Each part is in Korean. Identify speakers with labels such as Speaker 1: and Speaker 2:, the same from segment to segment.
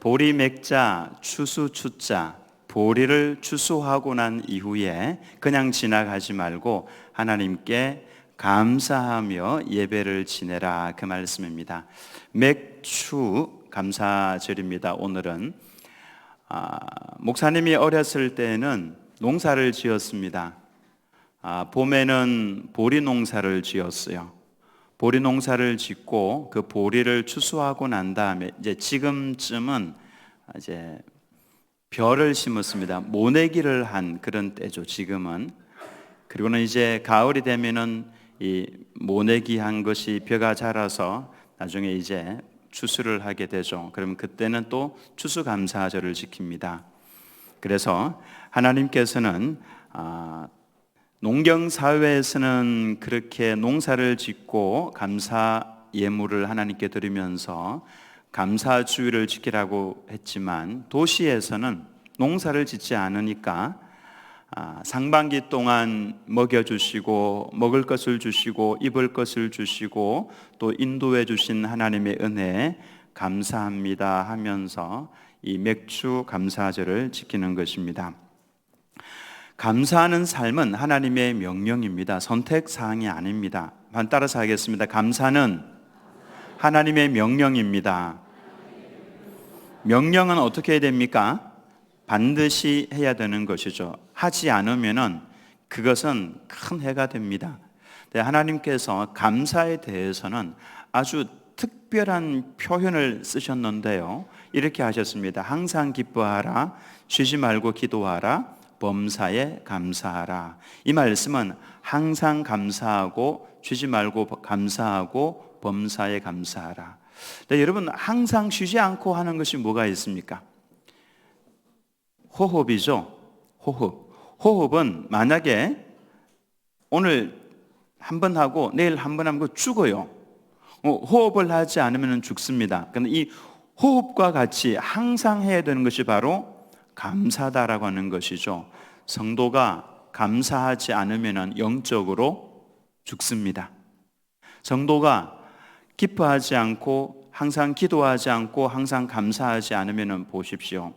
Speaker 1: 보리 맥자 추수 추자 보리를 추수하고 난 이후에 그냥 지나가지 말고 하나님께 감사하며 예배를 지내라 그 말씀입니다. 맥추 감사절입니다. 오늘은 아, 목사님이 어렸을 때는 농사를 지었습니다. 아, 봄에는 보리 농사를 지었어요. 보리 농사를 짓고 그 보리를 추수하고 난 다음에 이제 지금쯤은 이제 벼를 심었습니다. 모내기를 한 그런 때죠. 지금은 그리고는 이제 가을이 되면은 이 모내기 한 것이 벼가 자라서 나중에 이제 추수를 하게 되죠. 그러면 그때는 또 추수감사절을 지킵니다. 그래서 하나님께서는 아, 농경 사회에서는 그렇게 농사를 짓고 감사 예물을 하나님께 드리면서 감사 주의를 지키라고 했지만 도시에서는 농사를 짓지 않으니까 아, 상반기 동안 먹여주시고 먹을 것을 주시고 입을 것을 주시고 또 인도해 주신 하나님의 은혜 감사합니다 하면서 이 맥주 감사절을 지키는 것입니다. 감사하는 삶은 하나님의 명령입니다. 선택 사항이 아닙니다. 반 따라서 하겠습니다. 감사는 하나님의 명령입니다. 명령은 어떻게 해야 됩니까? 반드시 해야 되는 것이죠. 하지 않으면은 그것은 큰 해가 됩니다. 네, 하나님께서 감사에 대해서는 아주 특별한 표현을 쓰셨는데요. 이렇게 하셨습니다. 항상 기뻐하라, 쉬지 말고 기도하라, 범사에 감사하라. 이 말씀은 항상 감사하고 쉬지 말고 감사하고 범사에 감사하라. 네, 여러분 항상 쉬지 않고 하는 것이 뭐가 있습니까? 호흡이죠. 호흡. 호흡은 만약에 오늘 한 번 하고 내일 한 번 하면 죽어요. 어, 호흡을 하지 않으면 죽습니다. 그런데 이 호흡과 같이 항상 해야 되는 것이 바로 감사다라고 하는 것이죠. 성도가 감사하지 않으면 영적으로 죽습니다. 성도가 기뻐하지 않고 항상 기도하지 않고 항상 감사하지 않으면 보십시오.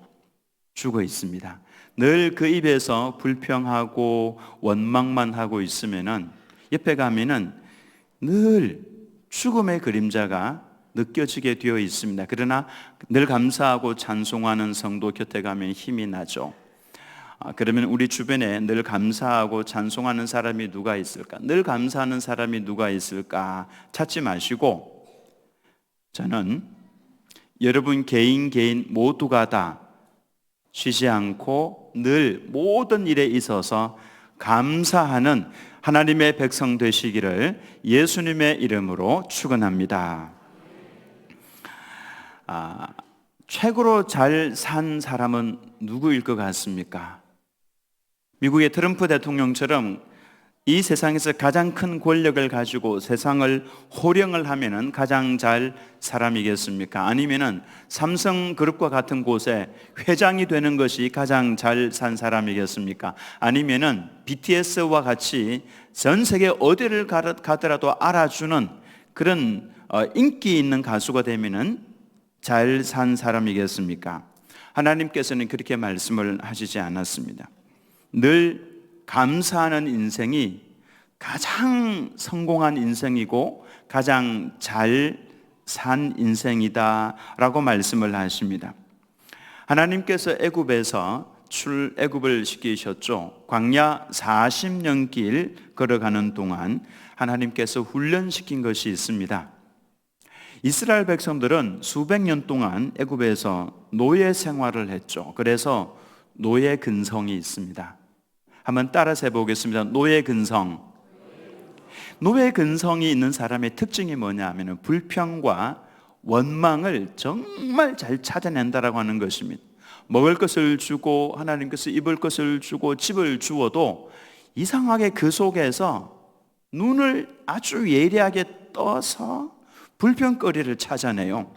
Speaker 1: 죽어 있습니다. 늘 그 입에서 불평하고 원망만 하고 있으면은 옆에 가면은 늘 죽음의 그림자가 느껴지게 되어 있습니다. 그러나 늘 감사하고 찬송하는 성도 곁에 가면 힘이 나죠. 아, 그러면 우리 주변에 늘 감사하고 찬송하는 사람이 누가 있을까? 늘 감사하는 사람이 누가 있을까? 찾지 마시고 저는 여러분 개인 개인 모두가 다 쉬지 않고 늘 모든 일에 있어서 감사하는 하나님의 백성 되시기를 예수님의 이름으로 축원합니다. 아, 최고로 잘 산 사람은 누구일 것 같습니까? 미국의 트럼프 대통령처럼 이 세상에서 가장 큰 권력을 가지고 세상을 호령을 하면은 가장 잘 사람이겠습니까? 아니면은 삼성그룹과 같은 곳에 회장이 되는 것이 가장 잘 산 사람이겠습니까? 아니면은 BTS와 같이 전 세계 어디를 가더라도 알아주는 그런 어, 인기 있는 가수가 되면은 잘 산 사람이겠습니까? 하나님께서는 그렇게 말씀을 하시지 않았습니다. 늘 감사하는 인생이 가장 성공한 인생이고 가장 잘 산 인생이다 라고 말씀을 하십니다. 하나님께서 애굽에서 출애굽을 시키셨죠. 광야 40년 길 걸어가는 동안 하나님께서 훈련시킨 것이 있습니다. 이스라엘 백성들은 수백 년 동안 애굽에서 노예 생활을 했죠. 그래서 노예 근성이 있습니다. 한번 따라서 해보겠습니다. 노예 근성. 노예 근성이 있는 사람의 특징이 뭐냐 하면 불평과 원망을 정말 잘 찾아낸다라고 하는 것입니다. 먹을 것을 주고 하나님께서 입을 것을 주고 집을 주어도 이상하게 그 속에서 눈을 아주 예리하게 떠서 불평거리를 찾아내요.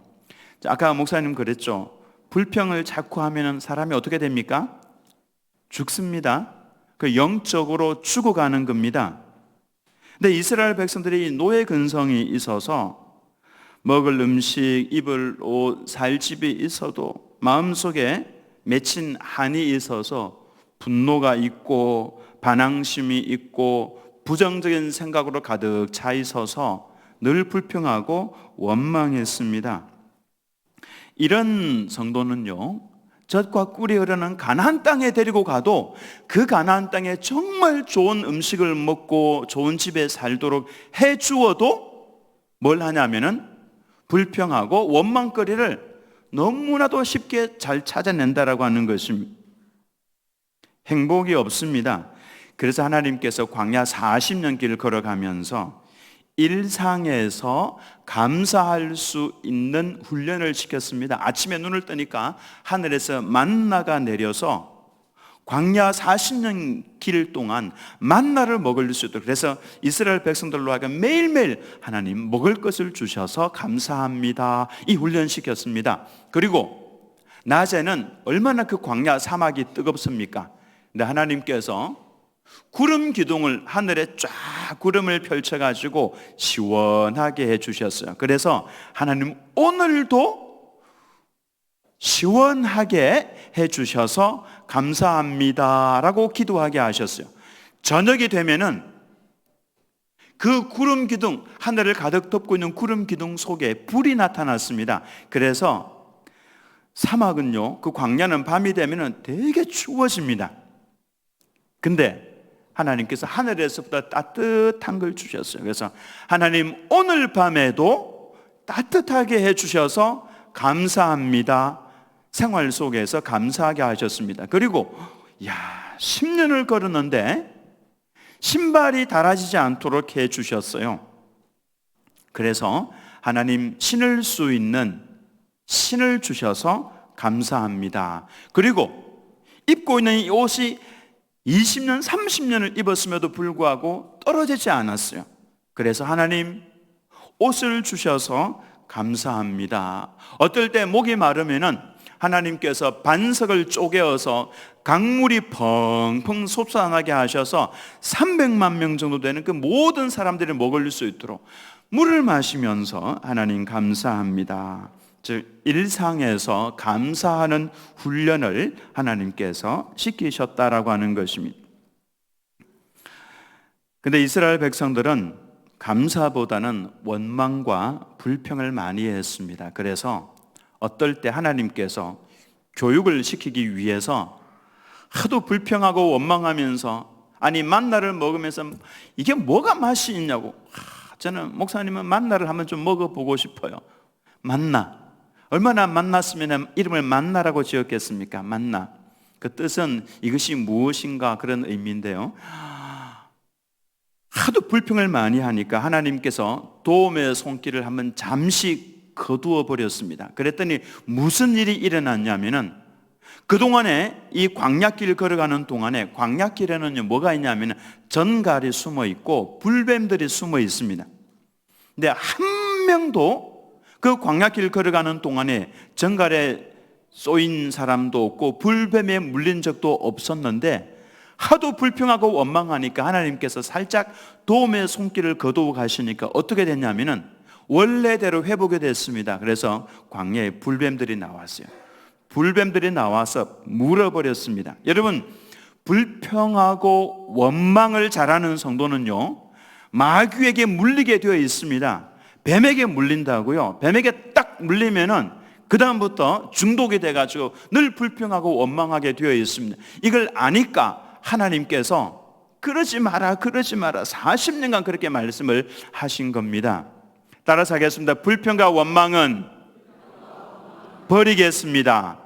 Speaker 1: 아까 목사님 그랬죠. 불평을 자꾸 하면 사람이 어떻게 됩니까? 죽습니다. 그 영적으로 죽어가는 겁니다. 근데 이스라엘 백성들이 노예 근성이 있어서 먹을 음식, 입을 옷, 살 집이 있어도 마음속에 맺힌 한이 있어서 분노가 있고 반항심이 있고 부정적인 생각으로 가득 차 있어서 늘 불평하고 원망했습니다. 이런 성도는요, 젖과 꿀이 흐르는 가나안 땅에 데리고 가도 그 가나안 땅에 정말 좋은 음식을 먹고 좋은 집에 살도록 해 주어도 뭘 하냐면은 불평하고 원망거리를 너무나도 쉽게 잘 찾아낸다라고 하는 것입니다. 행복이 없습니다. 그래서 하나님께서 광야 40년 길을 걸어가면서 일상에서 감사할 수 있는 훈련을 시켰습니다. 아침에 눈을 뜨니까 하늘에서 만나가 내려서 광야 40년 길 동안 만나를 먹을 수 있도록 그래서 이스라엘 백성들로 하여금 매일매일 하나님 먹을 것을 주셔서 감사합니다. 이 훈련 시켰습니다. 그리고 낮에는 얼마나 그 광야 사막이 뜨겁습니까? 근데 하나님께서 구름 기둥을 하늘에 쫙 구름을 펼쳐 가지고 시원하게 해 주셨어요. 그래서 하나님 오늘도 시원하게 해 주셔서 감사합니다 라고 기도하게 하셨어요. 저녁이 되면은 그 구름 기둥 하늘을 가득 덮고 있는 구름 기둥 속에 불이 나타났습니다. 그래서 사막은요, 그 광야는 밤이 되면은 되게 추워집니다. 근데 하나님께서 하늘에서부터 따뜻한 걸 주셨어요. 그래서 하나님 오늘 밤에도 따뜻하게 해 주셔서 감사합니다. 생활 속에서 감사하게 하셨습니다. 그리고 야, 10년을 걸었는데 신발이 닳아지지 않도록 해 주셨어요. 그래서 하나님 신을 수 있는 신을 주셔서 감사합니다. 그리고 입고 있는 이 옷이 20년, 30년을 입었음에도 불구하고 떨어지지 않았어요. 그래서 하나님 옷을 주셔서 감사합니다. 어떨 때 목이 마르면은 하나님께서 반석을 쪼개어서 강물이 펑펑 솟아나게 하셔서 300만 명 정도 되는 그 모든 사람들이 먹을 수 있도록 물을 마시면서 하나님 감사합니다. 즉 일상에서 감사하는 훈련을 하나님께서 시키셨다라고 하는 것입니다. 근데 이스라엘 백성들은 감사보다는 원망과 불평을 많이 했습니다. 그래서 어떨 때 하나님께서 교육을 시키기 위해서 하도 불평하고 원망하면서 아니 만나를 먹으면서 이게 뭐가 맛이 있냐고 저는 목사님은 만나를 한번 좀 먹어보고 싶어요. 만나 얼마나 만났으면 이름을 만나라고 지었겠습니까? 만나. 그 뜻은 이것이 무엇인가 그런 의미인데요. 하도 불평을 많이 하니까 하나님께서 도움의 손길을 한번 잠시 거두어 버렸습니다. 그랬더니 무슨 일이 일어났냐면은 그동안에 이 광약길 걸어가는 동안에 광약길에는 뭐가 있냐면 전갈이 숨어 있고 불뱀들이 숨어 있습니다. 근데 한 명도 그 광야길 걸어가는 동안에 정갈에 쏘인 사람도 없고 불뱀에 물린 적도 없었는데 하도 불평하고 원망하니까 하나님께서 살짝 도움의 손길을 거두어 가시니까 어떻게 됐냐면은 원래대로 회복이 됐습니다. 그래서 광야에 불뱀들이 나왔어요. 불뱀들이 나와서 물어버렸습니다. 여러분, 불평하고 원망을 잘하는 성도는요, 마귀에게 물리게 되어 있습니다. 뱀에게 물린다고요. 뱀에게 딱 물리면은 그다음부터 중독이 돼가지고 늘 불평하고 원망하게 되어 있습니다. 이걸 아니까 하나님께서 그러지 마라, 그러지 마라. 40년간 그렇게 말씀을 하신 겁니다. 따라서 하겠습니다. 불평과 원망은 버리겠습니다.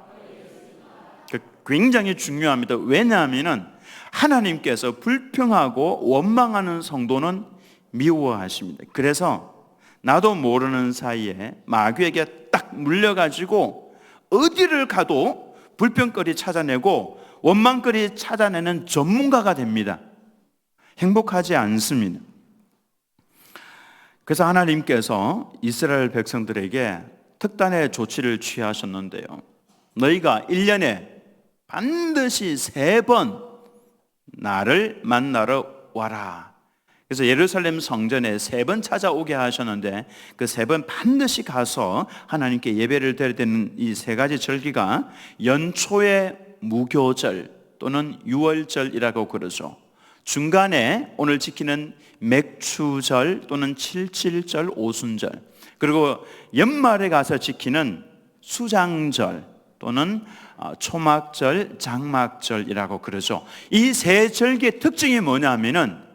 Speaker 1: 그 굉장히 중요합니다. 왜냐하면은 하나님께서 불평하고 원망하는 성도는 미워하십니다. 그래서 나도 모르는 사이에 마귀에게 딱 물려가지고 어디를 가도 불평거리 찾아내고 원망거리 찾아내는 전문가가 됩니다. 행복하지 않습니다. 그래서 하나님께서 이스라엘 백성들에게 특단의 조치를 취하셨는데요. 너희가 1년에 반드시 세 번 나를 만나러 와라. 그래서 예루살렘 성전에 세 번 찾아오게 하셨는데 그 세 번 반드시 가서 하나님께 예배를 드려야 되는 이 세 가지 절기가 연초의 무교절 또는 유월절이라고 그러죠. 중간에 오늘 지키는 맥추절 또는 칠칠절 오순절 그리고 연말에 가서 지키는 수장절 또는 어, 초막절, 장막절이라고 그러죠. 이 세 절기의 특징이 뭐냐면은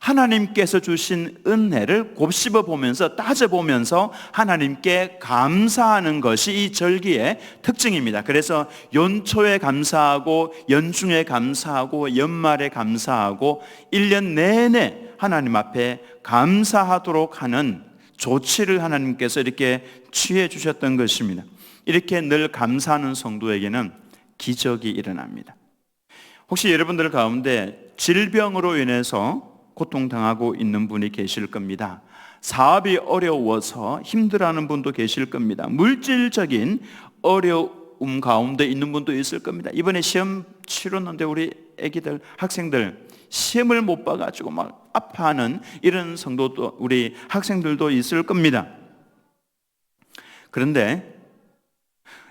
Speaker 1: 하나님께서 주신 은혜를 곱씹어 보면서 따져 보면서 하나님께 감사하는 것이 이 절기의 특징입니다. 그래서 연초에 감사하고 연중에 감사하고 연말에 감사하고 1년 내내 하나님 앞에 감사하도록 하는 조치를 하나님께서 이렇게 취해 주셨던 것입니다. 이렇게 늘 감사하는 성도에게는 기적이 일어납니다. 혹시 여러분들 가운데 질병으로 인해서 고통당하고 있는 분이 계실 겁니다. 사업이 어려워서 힘들어하는 분도 계실 겁니다. 물질적인 어려움 가운데 있는 분도 있을 겁니다. 이번에 시험 치렀는데 우리 애기들, 학생들 시험을 못 봐가지고 막 아파하는 이런 성도도 우리 학생들도 있을 겁니다. 그런데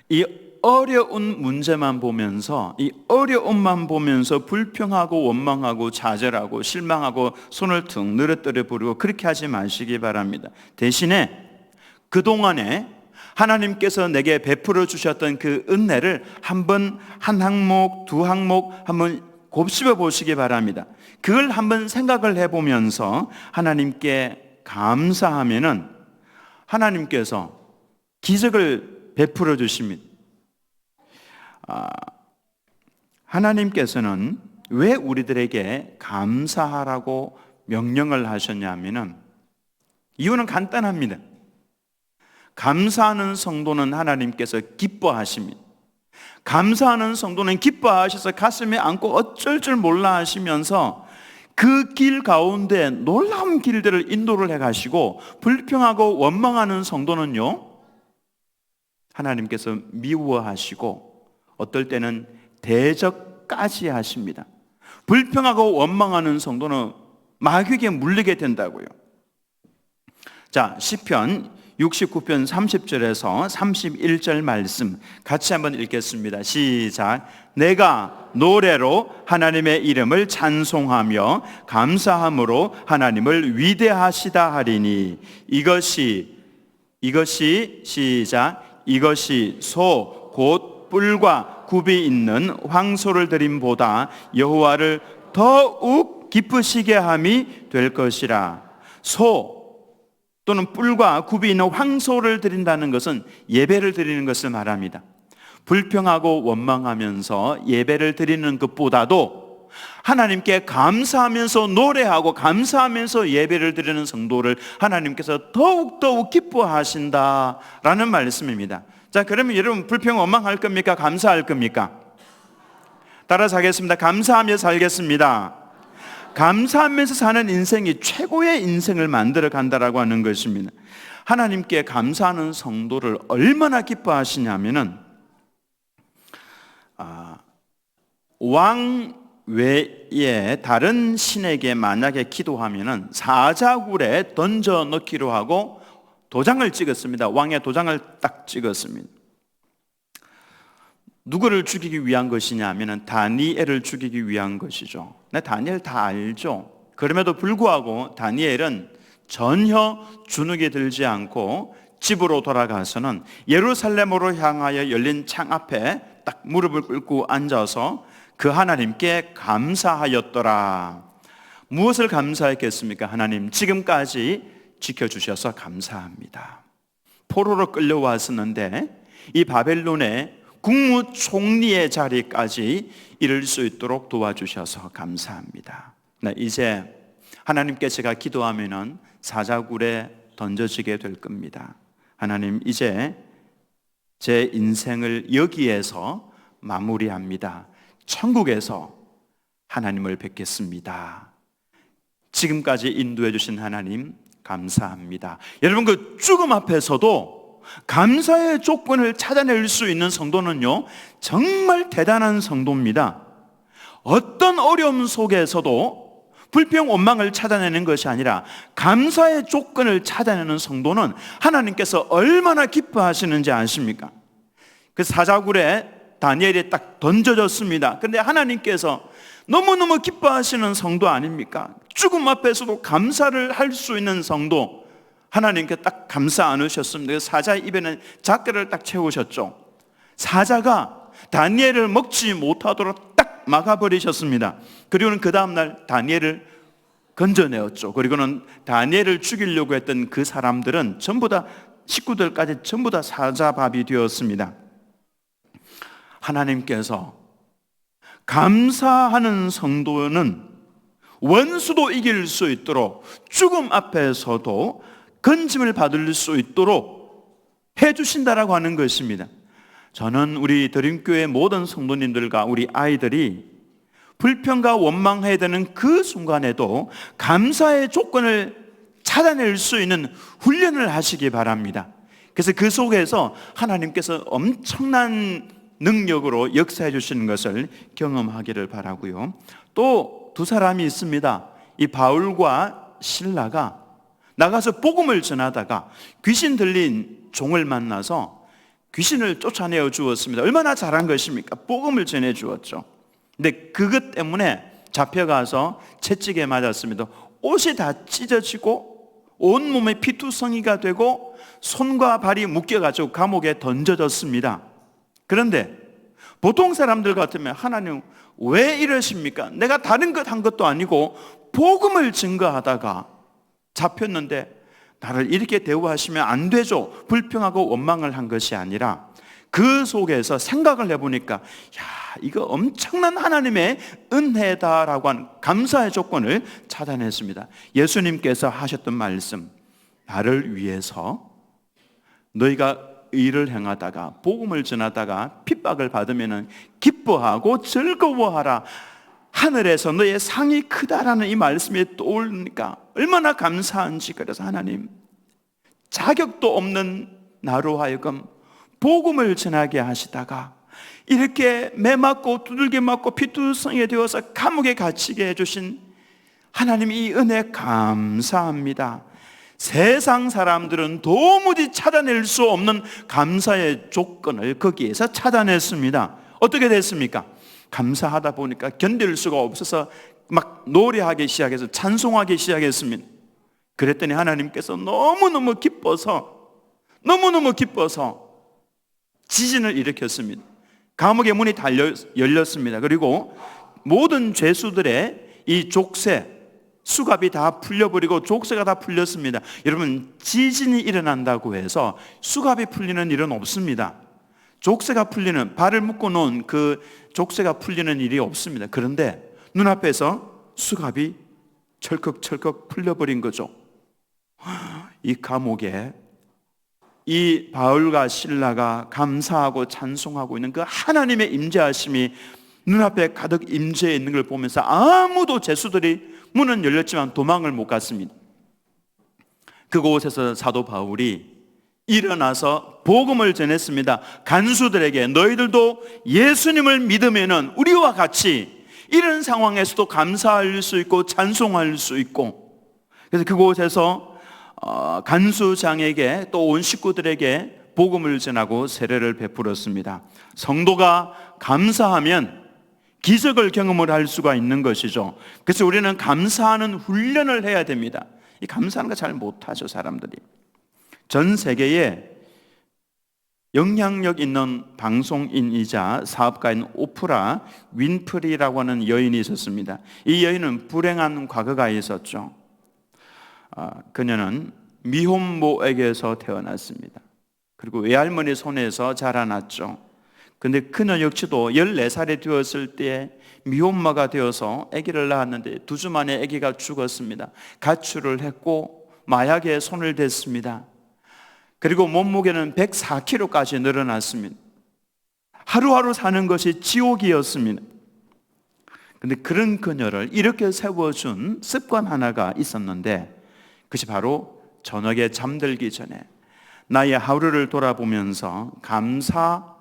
Speaker 1: 이 어려운 문제만 보면서 이 어려움만 보면서 불평하고 원망하고 좌절하고 실망하고 손을 등 늘어뜨려 부르고 그렇게 하지 마시기 바랍니다. 대신에 그동안에 하나님께서 내게 베풀어 주셨던 그 은혜를 한번 한 항목, 두 항목 한번 곱씹어 보시기 바랍니다. 그걸 한번 생각을 해 보면서 하나님께 감사하면은 하나님께서 기적을 베풀어 주십니다. 아, 하나님께서는 왜 우리들에게 감사하라고 명령을 하셨냐면은 이유는 간단합니다. 감사하는 성도는 하나님께서 기뻐하십니다. 감사하는 성도는 기뻐하셔서 가슴에 안고 어쩔 줄 몰라 하시면서 그 길 가운데 놀라운 길들을 인도를 해 가시고 불평하고 원망하는 성도는요. 하나님께서 미워하시고 어떨 때는 대적까지 하십니다. 불평하고 원망하는 성도는 마귀에게 물리게 된다고요. 자, 시편 69편 30절에서 31절 말씀 같이 한번 읽겠습니다. 시작. 내가 노래로 하나님의 이름을 찬송하며 감사함으로 하나님을 위대하시다 하리니 이것이 이것이 시작 이것이 소 곧 뿔과 굽이 있는 황소를 드림보다 여호와를 더욱 기쁘시게 함이 될 것이라. 소 또는 뿔과 굽이 있는 황소를 드린다는 것은 예배를 드리는 것을 말합니다. 불평하고 원망하면서 예배를 드리는 것보다도 하나님께 감사하면서 노래하고 감사하면서 예배를 드리는 성도를 하나님께서 더욱더욱 기뻐하신다라는 말씀입니다. 자, 그러면 여러분 불평 원망할 겁니까? 감사할 겁니까? 따라서 하겠습니다. 감사하며 살겠습니다. 감사하면서 사는 인생이 최고의 인생을 만들어 간다라고 하는 것입니다. 하나님께 감사하는 성도를 얼마나 기뻐하시냐면은 아, 왕 외에 다른 신에게 만약에 기도하면은 사자굴에 던져 넣기로 하고 도장을 찍었습니다. 왕의 도장을 딱 찍었습니다. 누구를 죽이기 위한 것이냐 하면 다니엘을 죽이기 위한 것이죠. 나 다니엘 다 알죠. 그럼에도 불구하고 다니엘은 전혀 주눅이 들지 않고 집으로 돌아가서는 예루살렘으로 향하여 열린 창 앞에 딱 무릎을 꿇고 앉아서 그 하나님께 감사하였더라. 무엇을 감사했겠습니까? 하나님, 지금까지 지켜주셔서 감사합니다. 포로로 끌려왔었는데 이 바벨론의 국무총리의 자리까지 이를 수 있도록 도와주셔서 감사합니다. 네, 이제 하나님께 제가 기도하면은 사자굴에 던져지게 될 겁니다. 하나님 이제 제 인생을 여기에서 마무리합니다. 천국에서 하나님을 뵙겠습니다. 지금까지 인도해 주신 하나님 감사합니다. 여러분 그 죽음 앞에서도 감사의 조건을 찾아낼 수 있는 성도는요, 정말 대단한 성도입니다. 어떤 어려움 속에서도 불평 원망을 찾아내는 것이 아니라 감사의 조건을 찾아내는 성도는 하나님께서 얼마나 기뻐하시는지 아십니까? 그 사자굴에 다니엘이 딱 던져졌습니다. 그런데 하나님께서 너무너무 기뻐하시는 성도 아닙니까? 죽음 앞에서도 감사를 할 수 있는 성도 하나님께 딱 감사 안으셨습니다. 그 사자의 입에는 작게를 딱 채우셨죠. 사자가 다니엘을 먹지 못하도록 딱 막아버리셨습니다. 그리고는 그 다음날 다니엘을 건져내었죠. 그리고는 다니엘을 죽이려고 했던 그 사람들은 전부 다 식구들까지 전부 다 사자밥이 되었습니다. 하나님께서 감사하는 성도는 원수도 이길 수 있도록 죽음 앞에서도 건짐을 받을 수 있도록 해주신다라고 하는 것입니다. 저는 우리 드림교회 모든 성도님들과 우리 아이들이 불평과 원망해야 되는 그 순간에도 감사의 조건을 찾아낼 수 있는 훈련을 하시기 바랍니다. 그래서 그 속에서 하나님께서 엄청난 능력으로 역사해 주시는 것을 경험하기를 바라고요. 또 두 사람이 있습니다. 이 바울과 신라가 나가서 복음을 전하다가 귀신 들린 종을 만나서 귀신을 쫓아내어 주었습니다. 얼마나 잘한 것입니까? 복음을 전해 주었죠. 근데 그것 때문에 잡혀가서 채찍에 맞았습니다. 옷이 다 찢어지고 온몸에 피투성이가 되고 손과 발이 묶여가지고 감옥에 던져졌습니다. 그런데 보통 사람들 같으면 하나님 왜 이러십니까? 내가 다른 것 한 것도 아니고 복음을 증거하다가 잡혔는데 나를 이렇게 대우하시면 안 되죠. 불평하고 원망을 한 것이 아니라 그 속에서 생각을 해보니까 야 이거 엄청난 하나님의 은혜다라고 한 감사의 조건을 찾아냈습니다. 예수님께서 하셨던 말씀 나를 위해서 너희가 일을 행하다가 복음을 전하다가 핍박을 받으면 기뻐하고 즐거워하라. 하늘에서 너의 상이 크다라는 이 말씀이 떠오르니까 얼마나 감사한지 그래서 하나님 자격도 없는 나로 하여금 복음을 전하게 하시다가 이렇게 매 맞고 두들겨 맞고 피투성이 되어서 감옥에 갇히게 해주신 하나님 이 은혜 감사합니다. 세상 사람들은 도무지 찾아낼 수 없는 감사의 조건을 거기에서 찾아냈습니다. 어떻게 됐습니까? 감사하다 보니까 견딜 수가 없어서 막 노래하기 시작해서 찬송하기 시작했습니다. 그랬더니 하나님께서 너무너무 기뻐서 너무너무 기뻐서 지진을 일으켰습니다. 감옥의 문이 달려 열렸습니다. 그리고 모든 죄수들의 이 족쇄 수갑이 다 풀려버리고 족쇄가 다 풀렸습니다. 여러분 지진이 일어난다고 해서 수갑이 풀리는 일은 없습니다. 족쇄가 풀리는 발을 묶어 놓은 그 족쇄가 풀리는 일이 없습니다. 그런데 눈앞에서 수갑이 철컥철컥 풀려버린 거죠. 이 감옥에 이 바울과 신라가 감사하고 찬송하고 있는 그 하나님의 임재하심이 눈앞에 가득 임재해 있는 걸 보면서 아무도 제수들이 문은 열렸지만 도망을 못 갔습니다. 그곳에서 사도 바울이 일어나서 복음을 전했습니다. 간수들에게 너희들도 예수님을 믿으면은 우리와 같이 이런 상황에서도 감사할 수 있고 찬송할 수 있고 그래서 그곳에서 어, 간수장에게 또 온 식구들에게 복음을 전하고 세례를 베풀었습니다. 성도가 감사하면 기적을 경험을 할 수가 있는 것이죠. 그래서 우리는 감사하는 훈련을 해야 됩니다. 이 감사하는 거 잘 못하죠, 사람들이. 전 세계에 영향력 있는 방송인이자 사업가인 오프라 윈프리라고 하는 여인이 있었습니다. 이 여인은 불행한 과거가 있었죠. 아, 그녀는 미혼모에게서 태어났습니다. 그리고 외할머니 손에서 자라났죠. 근데 그녀 역시도 14살이 되었을 때 미혼마가 되어서 아기를 낳았는데 두 주 만에 아기가 죽었습니다. 가출을 했고 마약에 손을 댔습니다. 그리고 몸무게는 104kg까지 늘어났습니다. 하루하루 사는 것이 지옥이었습니다. 근데 그런 그녀를 이렇게 세워준 습관 하나가 있었는데 그것이 바로 저녁에 잠들기 전에 나의 하루를 돌아보면서 감사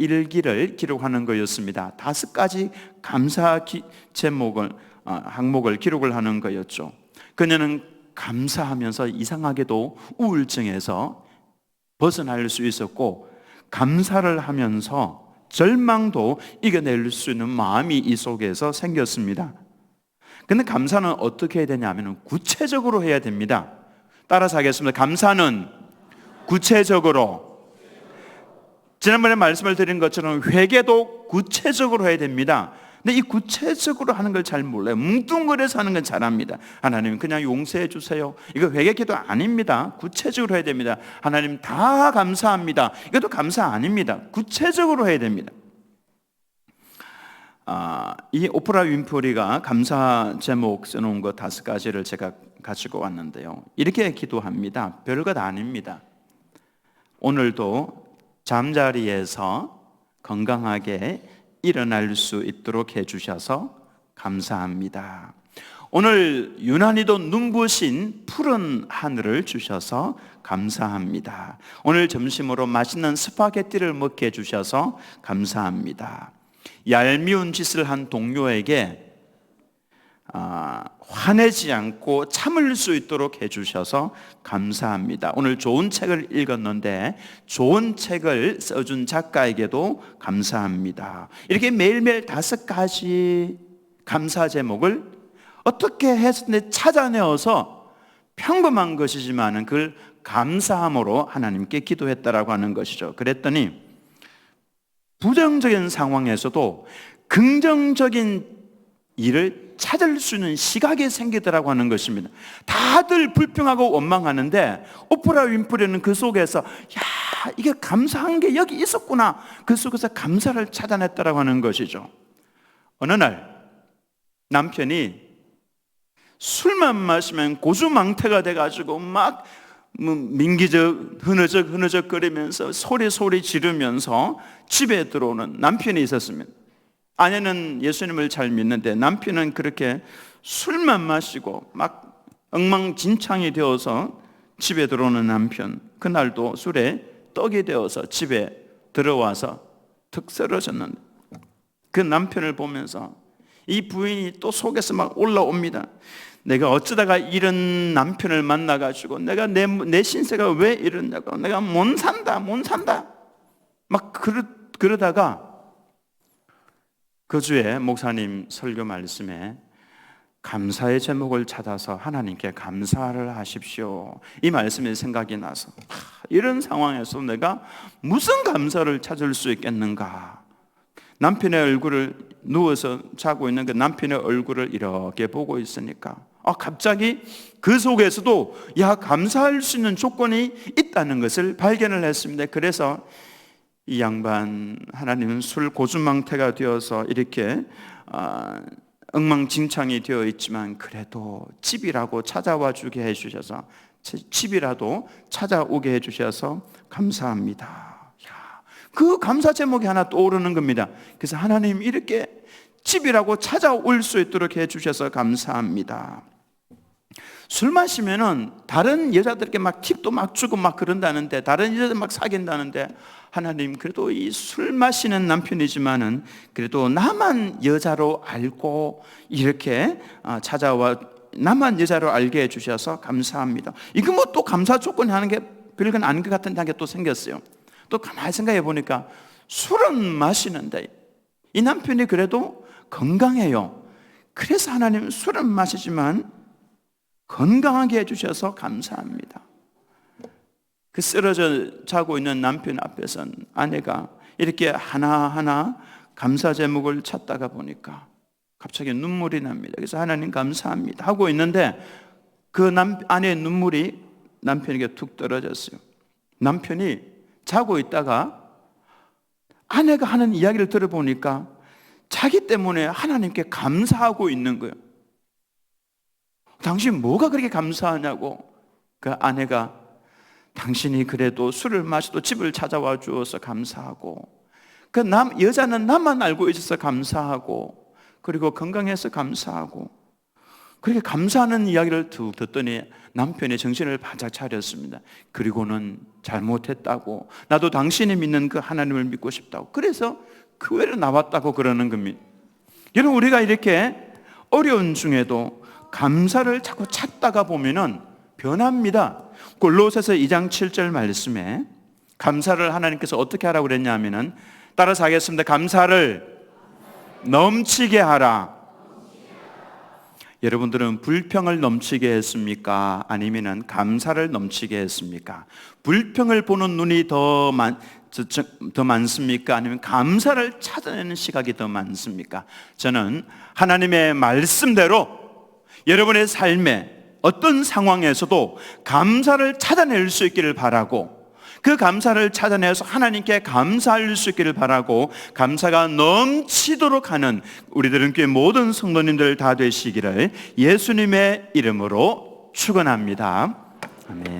Speaker 1: 일기를 기록하는 거였습니다. 다섯 가지 감사 기, 제목을 아, 항목을 기록을 하는 거였죠. 그녀는 감사하면서 이상하게도 우울증에서 벗어날 수 있었고 감사를 하면서 절망도 이겨낼 수 있는 마음이 이 속에서 생겼습니다. 근데 감사는 어떻게 해야 되냐면 구체적으로 해야 됩니다. 따라서 하겠습니다. 감사는 구체적으로 지난번에 말씀을 드린 것처럼 회개도 구체적으로 해야 됩니다. 근데 이 구체적으로 하는 걸 잘 몰라요. 뭉뚱그려서 하는 건 잘합니다. 하나님 그냥 용서해 주세요. 이거 회개기도 아닙니다. 구체적으로 해야 됩니다. 하나님 다 감사합니다. 이것도 감사 아닙니다. 구체적으로 해야 됩니다. 아, 이 오프라 윈프리가 감사 제목 써놓은 것 다섯 가지를 제가 가지고 왔는데요. 이렇게 기도합니다. 별것 아닙니다. 오늘도 잠자리에서 건강하게 일어날 수 있도록 해주셔서 감사합니다. 오늘 유난히도 눈부신 푸른 하늘을 주셔서 감사합니다. 오늘 점심으로 맛있는 스파게티를 먹게 해주셔서 감사합니다. 얄미운 짓을 한 동료에게 아, 화내지 않고 참을 수 있도록 해주셔서 감사합니다. 오늘 좋은 책을 읽었는데 좋은 책을 써준 작가에게도 감사합니다. 이렇게 매일매일 다섯 가지 감사 제목을 어떻게 해서 찾아내어서 평범한 것이지만 그걸 감사함으로 하나님께 기도했다라고 하는 것이죠. 그랬더니 부정적인 상황에서도 긍정적인 일을 찾을 수 있는 시각이 생기더라고 하는 것입니다. 다들 불평하고 원망하는데 오프라 윈프리는 그 속에서 야 이게 감사한 게 여기 있었구나 그 속에서 감사를 찾아냈다라고 하는 것이죠. 어느 날 남편이 술만 마시면 고주망태가 돼가지고 막뭐 민기적 흐느적 흐느적 거리면서 소리 소리 지르면서 집에 들어오는 남편이 있었습니다. 아내는 예수님을 잘 믿는데 남편은 그렇게 술만 마시고 막 엉망진창이 되어서 집에 들어오는 남편. 그날도 술에 떡이 되어서 집에 들어와서 턱 쓰러졌는데 그 남편을 보면서 이 부인이 또 속에서 막 올라옵니다. 내가 어쩌다가 이런 남편을 만나가지고 내가 내, 내 신세가 왜 이러냐고. 내가 못 산다 못 산다. 막 그러, 그러다가 그 주에 목사님 설교 말씀에 감사의 제목을 찾아서 하나님께 감사를 하십시오. 이 말씀이 생각이 나서 이런 상황에서 내가 무슨 감사를 찾을 수 있겠는가? 남편의 얼굴을 누워서 자고 있는 그 남편의 얼굴을 이렇게 보고 있으니까 아 갑자기 그 속에서도 야 감사할 수 있는 조건이 있다는 것을 발견을 했습니다. 그래서 이 양반 하나님은 술 고주망태가 되어서 이렇게 어, 엉망진창이 되어 있지만 그래도 집이라고 찾아와 주게 해주셔서 집이라도 찾아오게 해주셔서 감사합니다. 야, 그 감사 제목이 하나 떠오르는 겁니다. 그래서 하나님 이렇게 집이라고 찾아올 수 있도록 해주셔서 감사합니다. 술 마시면은 다른 여자들께 막 팁도 막 주고 막 그런다는데 다른 여자들 막 사귄다는데 하나님 그래도 이 술 마시는 남편이지만은 그래도 나만 여자로 알고 이렇게 아, 찾아와 나만 여자로 알게 해주셔서 감사합니다. 이거 뭐 또 감사 조건이 하는 게 별건 아닌 것 같은 게또 생겼어요. 또 가만히 생각해 보니까 술은 마시는데 이 남편이 그래도 건강해요. 그래서 하나님 술은 마시지만 건강하게 해주셔서 감사합니다. 그 쓰러져 자고 있는 남편 앞에선 아내가 이렇게 하나하나 감사 제목을 찾다가 보니까 갑자기 눈물이 납니다. 그래서 하나님 감사합니다. 하고 있는데 그 남, 아내의 눈물이 남편에게 툭 떨어졌어요. 남편이 자고 있다가 아내가 하는 이야기를 들어보니까 자기 때문에 하나님께 감사하고 있는 거예요. 당신 뭐가 그렇게 감사하냐고 그 아내가 당신이 그래도 술을 마셔도 집을 찾아와 주어서 감사하고 그 남, 여자는 나만 알고 있어서 감사하고 그리고 건강해서 감사하고 그렇게 감사하는 이야기를 툭 듣더니 남편이 정신을 바짝 차렸습니다. 그리고는 잘못했다고 나도 당신이 믿는 그 하나님을 믿고 싶다고 그래서 교회로 나왔다고 그러는 겁니다. 여러분 우리가 이렇게 어려운 중에도 감사를 자꾸 찾다가 보면은 변합니다. 골로새서 2장 7절 말씀에 감사를 하나님께서 어떻게 하라고 그랬냐면은 따라서 하겠습니다. 감사를 넘치게 하라. 여러분들은 불평을 넘치게 했습니까? 아니면은 감사를 넘치게 했습니까? 불평을 보는 눈이 더 많, 더 많습니까? 아니면 감사를 찾아내는 시각이 더 많습니까? 저는 하나님의 말씀대로 여러분의 삶에 어떤 상황에서도 감사를 찾아낼 수 있기를 바라고 그 감사를 찾아내서 하나님께 감사할 수 있기를 바라고 감사가 넘치도록 하는 우리들은 교회 모든 성도님들 다 되시기를 예수님의 이름으로 축원합니다. 아멘.